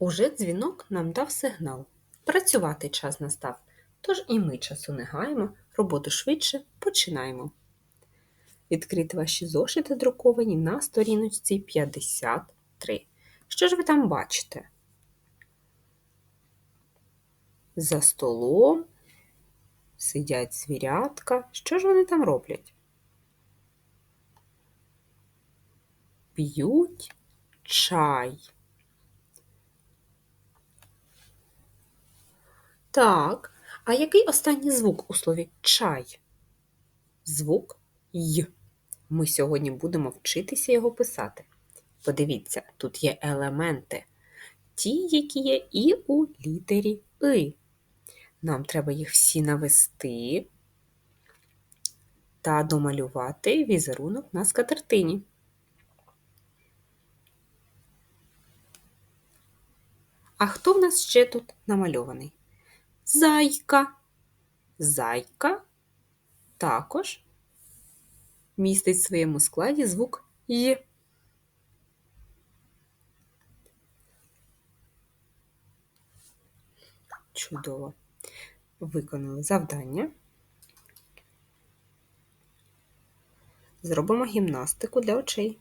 Уже дзвінок нам дав сигнал. Працювати час настав, тож і ми часу не гаємо, роботу швидше починаємо. Відкрити ваші зошити друковані на сторіночці 53. Що ж ви там бачите? За столом сидять звірятка. Що ж вони там роблять? П'ють чай. Так, а який останній звук у слові чай? Звук Й. Ми сьогодні будемо вчитися його писати. Подивіться, тут є елементи, ті, які є і у літері И. Нам треба їх всі навести та домалювати візерунок на скатертині. А хто в нас ще тут намальований? Зайка. Зайка також містить в своєму складі звук Й. Чудово. Виконали завдання. Зробимо гімнастику для очей.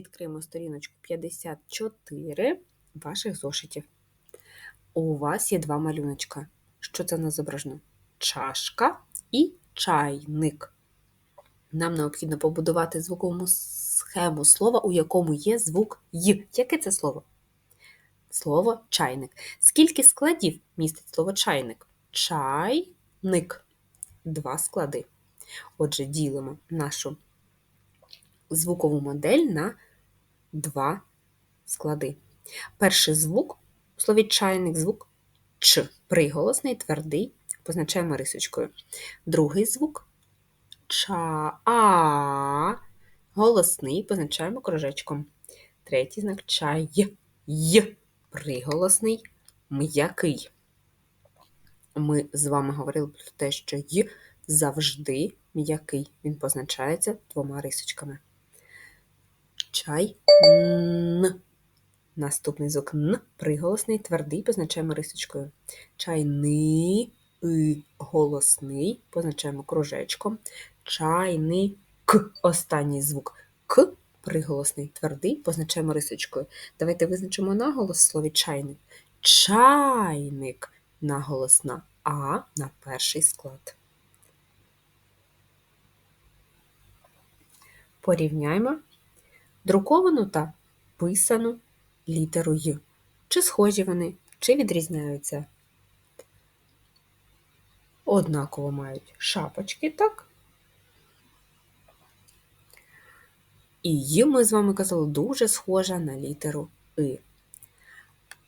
Відкриємо сторіночку 54 ваших зошитів. У вас є два малюночка. Що це нас зображено? Чашка і чайник. Нам необхідно побудувати звукову схему слова, у якому є звук Й. Яке це слово? Слово чайник. Скільки складів містить слово чайник? Чайник. Два склади. Отже, ділимо нашу звукову модель на два склади. Перший звук у слові чайник звук Ч. Приголосний, твердий, позначаємо рисочкою. Другий звук ча голосний, позначаємо кружечком. Третій знак чай й. Приголосний, м'який. Ми з вами говорили про те, що й завжди м'який. Він позначається двома рисочками. Чай н. Наступний звук Н приголосний, твердий, позначаємо рисочкою. Чайний и голосний, позначаємо кружечком. Чайний К. Останній звук К приголосний, твердий, позначаємо рисочкою. Давайте визначимо наголос в слові чайник. Чайник наголос на А на перший склад. Порівняймо друковану та писану літеру Й. Чи схожі вони, чи відрізняються? Однаково мають шапочки, так? І Й, ми з вами казали, дуже схожа на літеру И.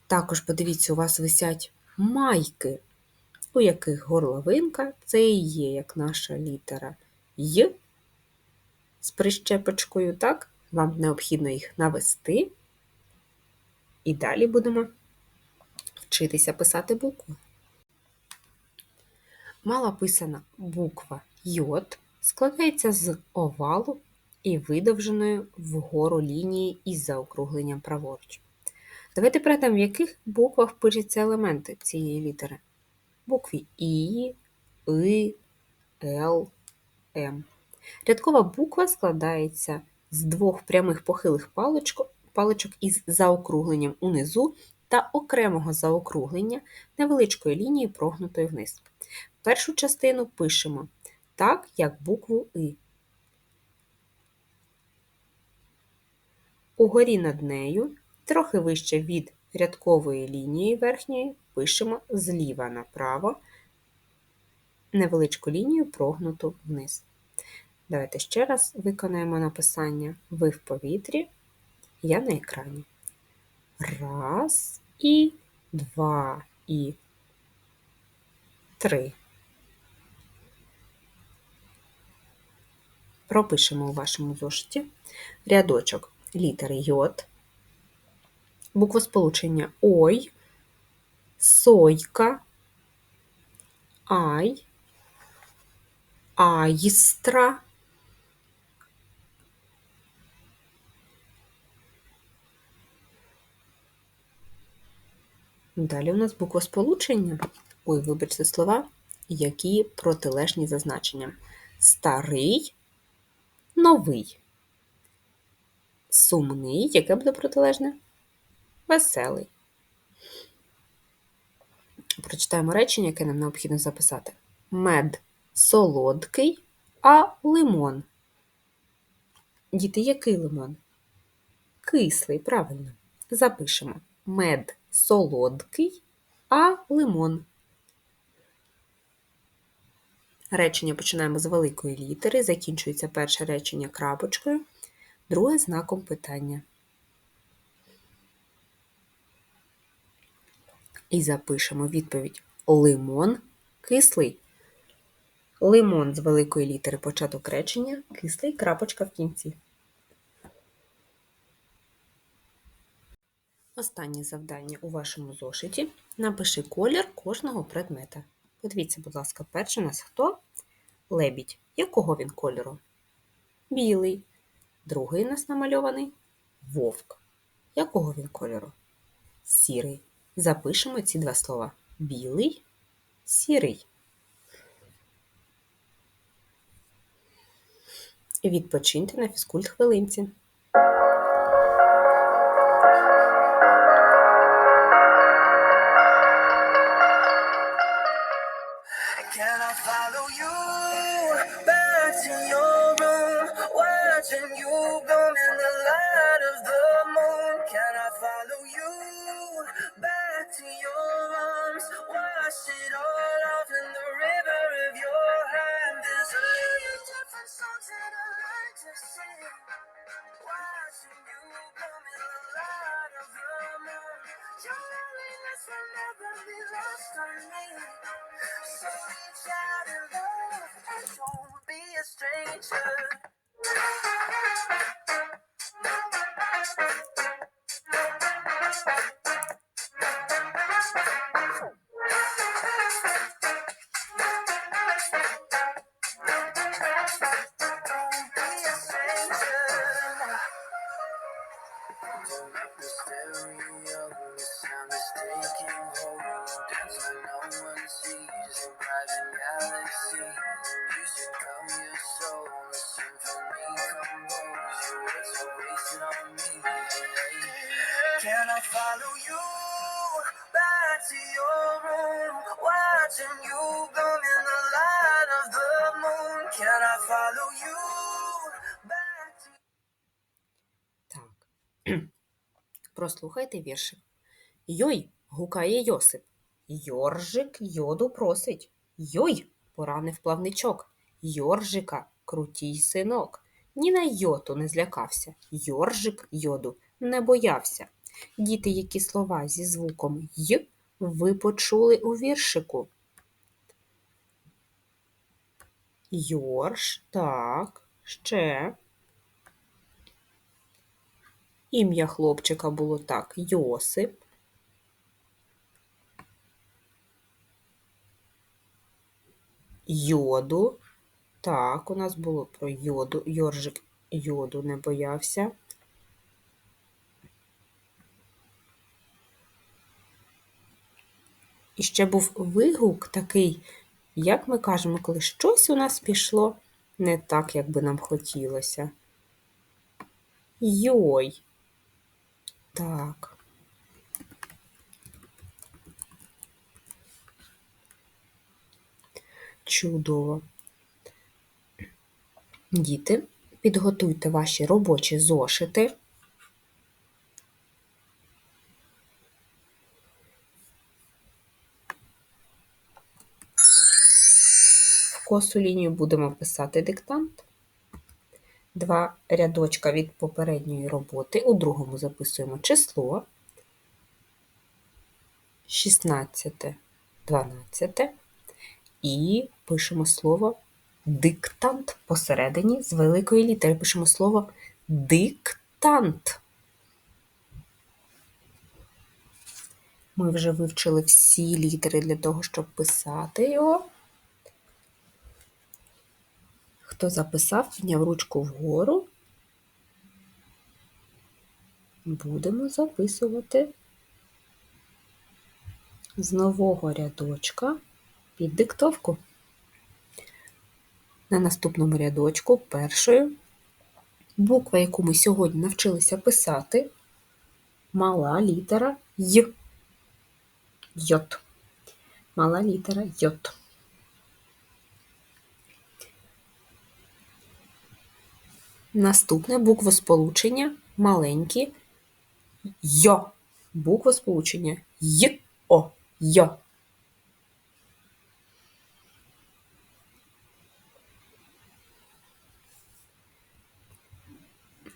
Також, подивіться, у вас висять майки, у яких горловинка це і є як наша літера Й з прищепочкою, так? Вам необхідно їх навести. І далі будемо вчитися писати букву. Мала писана буква Й складається з овалу і видовженою вгору лінії із заокругленням праворуч. Давайте пригадаємо, в яких буквах пишуться елементи цієї літери. Букві І, И, Л, М. Рядкова буква складається з двох прямих похилих паличок, із заокругленням унизу та окремого заокруглення невеличкої лінії прогнутої вниз. Першу частину пишемо так, як букву И. Угорі над нею, трохи вище від рядкової лінії верхньої, пишемо зліва направо невеличку лінію прогнуту вниз. Давайте ще раз виконаємо написання ви в повітрі, я на екрані. Раз і два і три. Пропишемо у вашому зошиті рядочок літери йод, буквосполучення ой, сойка, ай, аїстра, Далі у нас буквосполучення. Ой, вибачте слова, які протилежні за значенням. Старий, новий. Сумний, яке буде протилежне? Веселий. Прочитаємо речення, яке нам необхідно записати. Мед солодкий, а лимон. Діти, який лимон? Кислий, правильно. Запишемо. Мед солодкий, а лимон. Речення починаємо з великої літери, закінчується перше речення крапочкою, друге знаком питання. І запишемо відповідь Лимон кислий. Лимон з великої літери початок речення, кислий крапочка в кінці. Останнє завдання у вашому зошиті. Напиши колір кожного предмета. Подивіться, будь ласка, перший у нас хто? Лебідь. Якого він кольору? Білий. Другий у нас намальований вовк. Якого він кольору? Сірий. Запишемо ці два слова. Білий, сірий. Відпочиньте на фізкульт хвилинці. You bloom in the light of the moon. Так. Прослухайте віршик. Йой, гукає Йосип. Йоржик йоду просить. Йой, поранив плавничок. Йоржика, крутій синок. Ні на йоту не злякався. Йоржик йоду не боявся. Діти, які слова зі звуком й ви почули у віршику. Йорш, так, ще. Ім'я хлопчика було так Йосип. Йоду. Так, у нас було про йоду. Йоржик йоду не боявся. І ще був вигук такий, як ми кажемо, коли щось у нас пішло не так, як би нам хотілося. Йой. Так. Чудово. Діти, підготуйте ваші робочі зошити. Косу лінію будемо писати диктант. Два рядочка від попередньої роботи. У другому записуємо число 16, 12 і пишемо слово диктант посередині з великої літери. Пишемо слово диктант. Ми вже вивчили всі літери для того, щоб писати його. Хто записав, підняв ручку вгору. Будемо записувати з нового рядочка під диктовку. На наступному рядочку першою буква, яку ми сьогодні навчилися писати, мала літера Й. Йот. Мала літера Йот. Наступне буквосполучення маленькі Йо. Буквосполучення Й. О. Йо.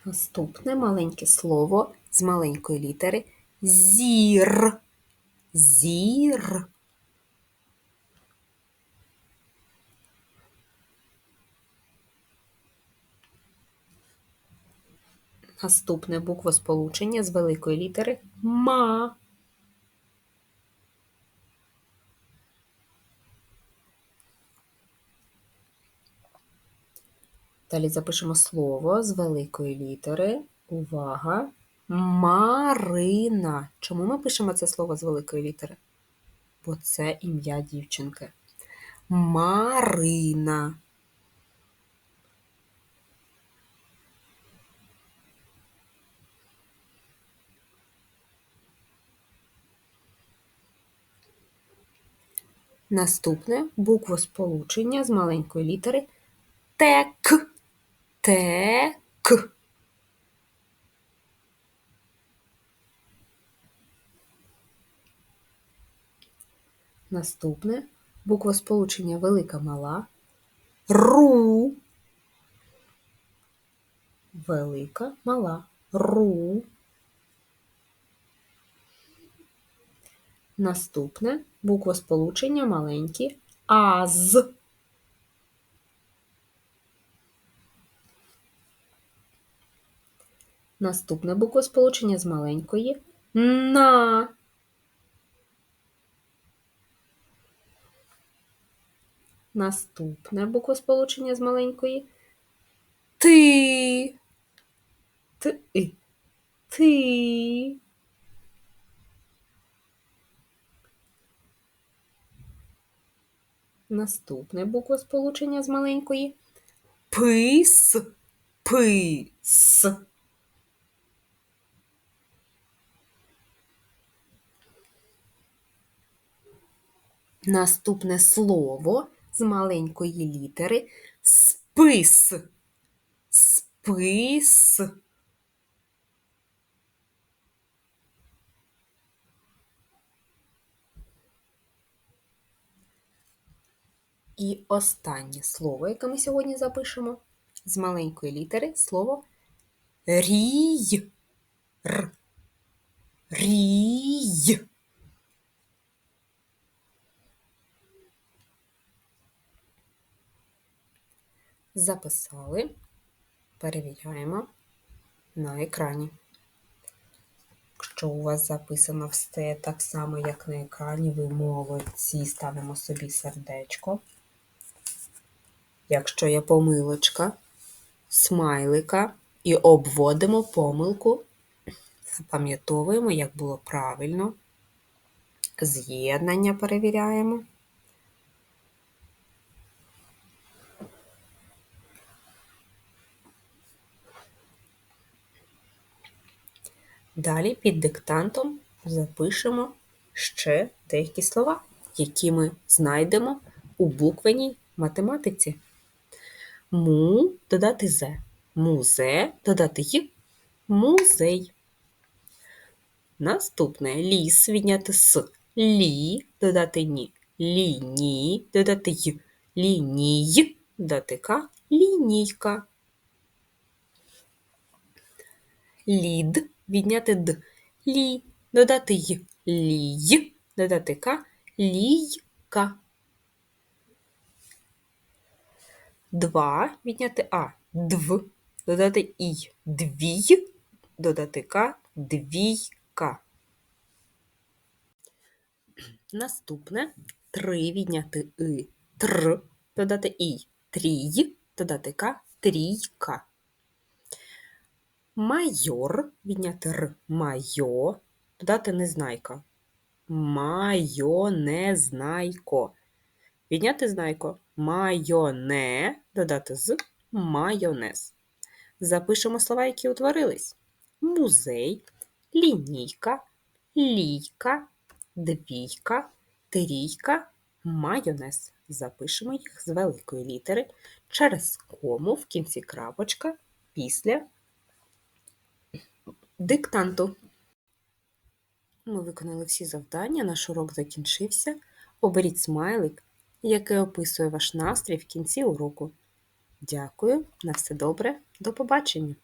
Наступне маленьке слово з маленької літери зір. Зір. Наступне буквосполучення з великої літери ма. Далі запишемо слово з великої літери. Увага! Марина. Чому ми пишемо це слово з великої літери? Бо це ім'я дівчинки. Марина. Наступне буквосполучення з маленької літери тек. Тек. Наступне буквосполучення велика мала. Ру. Велика мала. Ру. Наступне буквосполучення маленькі. Аз. Наступне буквосполучення з маленької на. Наступне буквосполучення з маленької ти. Ти. Ти. Наступне буквосполучення з маленької пис. Пис. Наступне слово з маленької літери спис. Спис. І останнє слово, яке ми сьогодні запишемо, з маленької літери слово рій. Р. Рій. Записали. Перевіряємо на екрані. Якщо у вас записано все так само, як на екрані, ви молодці, ставимо собі сердечко. Якщо є помилочка, смайлика і обводимо помилку, запам'ятовуємо, як було правильно. З'єднання перевіряємо. Далі під диктантом запишемо ще деякі слова, які ми знайдемо у буквеній математиці. Му додати зе. Музе додати й. Музей. Наступне ліс відняти с. Лі додати ні. Ліні додати й. Ліній додати к. Лінійка. Лід відняти д. Лі додати й. Лій додати к. Лійка. Два відняти а. Дв додати і. Двій додати к. Двійка. Наступне три відняти и. Тр додати і. Трій додати к. Трійка. Майор відняти р. Майо додати незнайка. Майонезнайко. Відняти знайко. Майоне додати з майонез. Запишемо слова, які утворились: музей, лінійка, лійка, двійка, трійка, майонез. Запишемо їх з великої літери через кому в кінці крапочка після диктанту. Ми виконали всі завдання, наш урок закінчився. Оберіть смайлик, який описує ваш настрій в кінці уроку. Дякую, на все добре, до побачення!